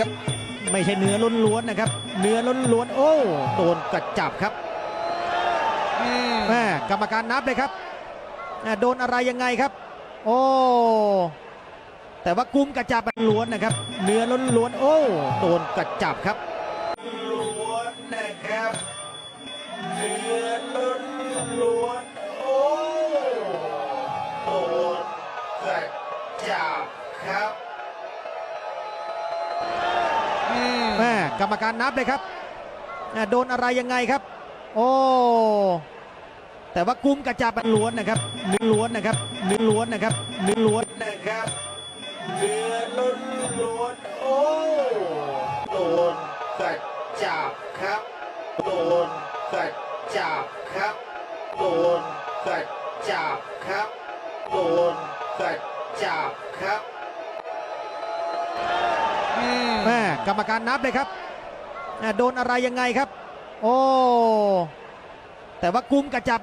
ครับไม่ใช่เนื้อล้วนๆนะครับ เนื้อล้วนๆโอ้โดนกระจับครับแม่กรรมการนับเลยครับอ่าโดนอะไรยังไงครับ โอ้แต่ว่ากุมกระจับล้วนนะครับ เนื้อล้วนๆโอ้โดนกระจับครับล้วนนะครับเนื้อล้วนโอ้โดนกระจับครับ กรรมการนับเลยครับอ่าโดนอะไรยังไงครับ โอ้แต่ว่ากุมกระจับล้วนนะครับเนื้อล้วนนะครับเนื้อล้วนนะครับเนื้อล้วนนะครับเนื้อล้วนล้วนโอ้โดนกระจับครับโดนกระจับครับโดนกระจับครับโดนกระจับครับแม่กรรมการนับเลยครับอ่า โดนอะไรยังไงครับ โอ้แต่ว่ากุมกระจับ